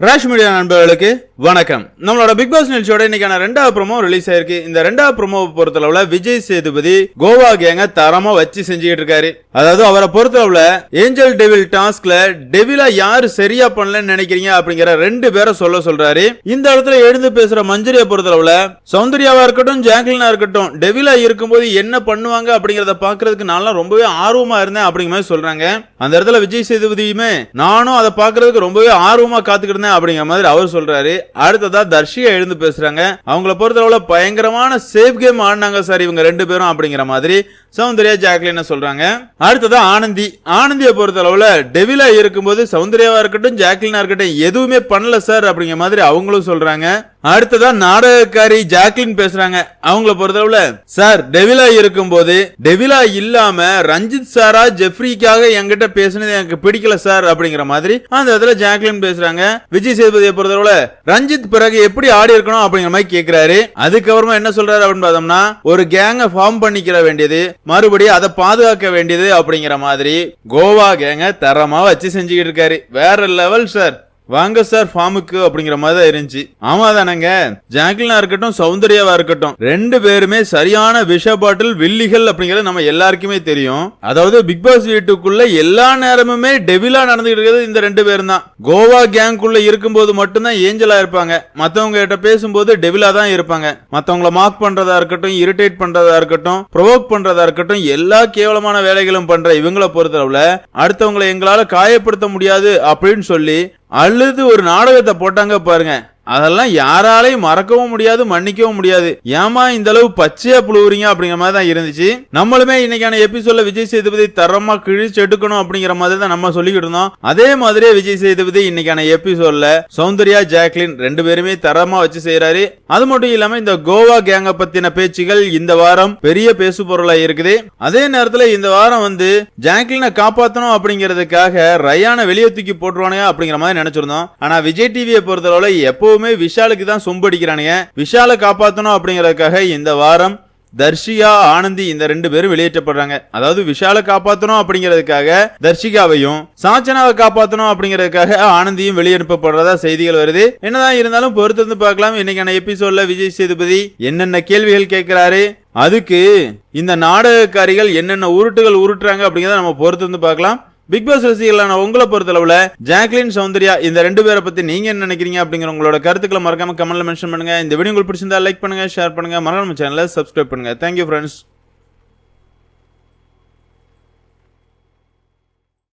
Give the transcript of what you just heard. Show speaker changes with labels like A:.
A: Rash media நண்பர்களுக்கு வணக்கம். நம்மளோட பிக் பாஸ் நிகழ்ச்சியோட இன்னைக்கான ரெண்டாவது ப்ரோமோ ரிலீஸ் ஆயிருக்கு. இந்த ரெண்டாவது ப்ரோமோவை பொறுத்தளவுல விஜய் சேதுபதி கோவா கேங்க தரமா வச்சு செஞ்சுக்கிட்டு இருக்காரு. அதாவது அவரை பொறுத்தளவுல ஏஞ்சல் டெவில் டாஸ்க்ல டெவிலா யாரு சரியா பண்ணலன்னு நினைக்கிறீங்க அப்படிங்கிற ரெண்டு பேரை சொல்ல சொல்றாரு. இந்த இடத்துல எழுந்து பேசுற மஞ்சுரியை பொறுத்தளவுல சௌந்தர்யாவா இருக்கட்டும் ஜாக்லினா இருக்கட்டும் டெவிலா இருக்கும்போது என்ன பண்ணுவாங்க அப்படிங்கறத பாக்குறதுக்கு நான்லாம் ரொம்பவே ஆர்வமா இருந்தேன் அப்படிங்கிற மாதிரி சொல்றாங்க. அந்த இடத்துல விஜய் சேதுபதியுமே நானும் அதை பாக்குறதுக்கு ரொம்பவே ஆர்வமா காத்துக்கிட்டு இருந்தேன் அப்படிங்கிற மாதிரி அவர் சொல்றாரு. அடுத்ததா தர்ஷியா எழுந்து பேசுறாங்க. அவங்கள பொறுத்தளவுல பயங்கரமான சேஃப் கேம் ஆடினாங்க சார் இவங்க ரெண்டு பேரும் அப்படிங்கிற மாதிரி. சௌந்தர்யா ஜாக்லின் சொல்றாங்க? அடுத்ததா ஆனந்தி. ஆனந்தியை பொறுத்தளவுல டெவிலா இருக்கும்போது சௌந்தர்யாவா இருக்கட்டும் ஜாக்லினா இருக்கட்டும் எதுவுமே பண்ணல சார் அப்படிங்கிற மாதிரி அவங்களும் சொல்றாங்க. அடுத்ததான் நாடகக்காரி ஜாக்லின் பேசுறாங்க. அவங்கள பொறுத்தளவுல சார் டெவிலா இருக்கும் போது டெவிலா இல்லாம ரஞ்சித் சாரா ஜெஃப்ரிக்காக என்கிட்ட பேசுனது எனக்கு பிடிக்கல சார் அப்படிங்கிற மாதிரி அந்த இடத்துல ஜாக்லின் பேசுறாங்க. விஜய் சேதுபதியை பொறுத்தளவுல ரஞ்சித் பிறகு எப்படி ஆடி இருக்கணும் அப்படிங்கிற மாதிரி கேக்குறாரு. அதுக்கப்புறமா என்ன சொல்றாரு அப்படின்னு பார்த்தோம்னா ஒரு கேங்க ஃபார்ம் பண்ணிக்கிற வேண்டியது மறுபடியும் அதை பாதுகாக்க வேண்டியது அப்படிங்கிற மாதிரி கோவா கேங்க தரமா வச்சு செஞ்சுக்கிட்டு இருக்காரு. வேற லெவல் சார் வாங்க சார் ஃபார்முக்கு அப்படிங்கிற மாதிரி தான் இருந்துச்சு. ஆமா தானங்க. ஜாக்லினா இருக்கட்டும் சௌந்தர்யாவா இருக்கட்டும் ரெண்டு பேருமே சரியான விஷ பாட்டில் வில்லிகள் அப்படிங்கிறது நம்ம எல்லாருக்குமே தெரியும். அதாவது பிக் பாஸ் வீட்டுக்குள்ள எல்லா நேரமுமே டெவிலா நடந்துகிட்டு இருக்கிறது இந்த ரெண்டு பேரும் தான். கோவா கேங்குள்ள இருக்கும்போது மட்டும்தான் ஏஞ்சலா இருப்பாங்க. மத்தவங்க கிட்ட பேசும்போது டெவிலா தான் இருப்பாங்க. மத்தவங்கள மார்க் பண்றதா இருக்கட்டும் இரிட்டேட் பண்றதா இருக்கட்டும் ப்ரொவோக் பண்றதா இருக்கட்டும் எல்லா கேவலமான வேலைகளும் பண்ற இவங்களை பொறுத்தளவுல அடுத்தவங்களை எங்களால காயப்படுத்த முடியாது அப்படின்னு சொல்லி அழுது ஒரு நாடகத்தை போட்டாங்க பாருங்க. அதெல்லாம் யாராலையும் மறக்கவும் முடியாது மன்னிக்கவும் முடியாது. ஏமா இந்த அளவு பச்சையா புழுவுறீங்க அப்படிங்கிற மாதிரி தான் இருந்துச்சு. நம்மளுமே இன்னைக்கான எபிசோட்ல விஜய் சேதுபதி தரமா கிழிச்சு எடுக்கணும் அப்படிங்கிற மாதிரி தான் நம்ம சொல்லிக்கிட்டு இருந்தோம். அதே மாதிரியே விஜய் சேதுபதி இன்னைக்கான எபிசோட்ல சௌந்தர்யா ஜாக்லின் ரெண்டு பேருமே தரமா வச்சு செய்யறாரு அது மட்டும் இல்லாம இந்த கோவா கேங்க பத்தின பேச்சுகள் இந்த வாரம் பெரிய பேசு பொருளா இருக்குது. அதே நேரத்துல இந்த வாரம் வந்து ஜாக்லினை காப்பாத்தணும் அப்படிங்கிறதுக்காக ரயான வெளியே தூக்கி போட்டுருவானுங்க அப்படிங்கிற மாதிரி நினைச்சிருந்தோம். ஆனா விஜய் டிவியை பொறுத்தளவுல எப்பவுமே விஷாலுக்கு தான் சொம்படிக்கிறானுங்க. விஷாலை காப்பாற்றணும் அப்படிங்கிறதுக்காக இந்த வாரம் தர்ஷிகா ஆனந்தி இந்த ரெண்டு பேரும் வெளியேற்றப்படுறாங்க. அதாவது விஷாலை காப்பாற்றணும் அப்படிங்கிறதுக்காக தர்ஷிகாவையும் சாச்சனாவை காப்பாற்றணும் அப்படிங்கிறதுக்காக ஆனந்தியும் வெளியனுப்பப்படுறதா செய்திகள் வருது. என்னதான் இருந்தாலும் பொறுத்திருந்து பார்க்கலாம். இன்னைக்கான எபிசோட்ல விஜய் சேதுபதி என்னென்ன கேள்விகள் கேட்கிறாரு அதுக்கு இந்த நாடகக்காரிகள் என்னென்ன உருட்டுகள் உருட்டுறாங்க அப்படிங்கிறத நம்ம பொறுத்திருந்து பார்க்கலாம். பிக் பாஸ் ரசிகர்களான உங்களை பொறுத்தளவுல ஜாக்லின் சௌந்தர்யா இந்த ரெண்டு பேரை பத்தி நீங்க என்ன நினைக்கிறீங்க அப்படிங்கிற உங்களோட கருத்துக்களை மறக்காம கமெண்ட்ல மென்ஷன் பண்ணுங்க. இந்த வீடியோ உங்களுக்கு பிடிச்சிருந்தா லைக் பண்ணுங்க ஷேர் பண்ணுங்க. மறக்காம சேனலை சப்ஸ்கிரைப் பண்ணுங்க. Thank you friends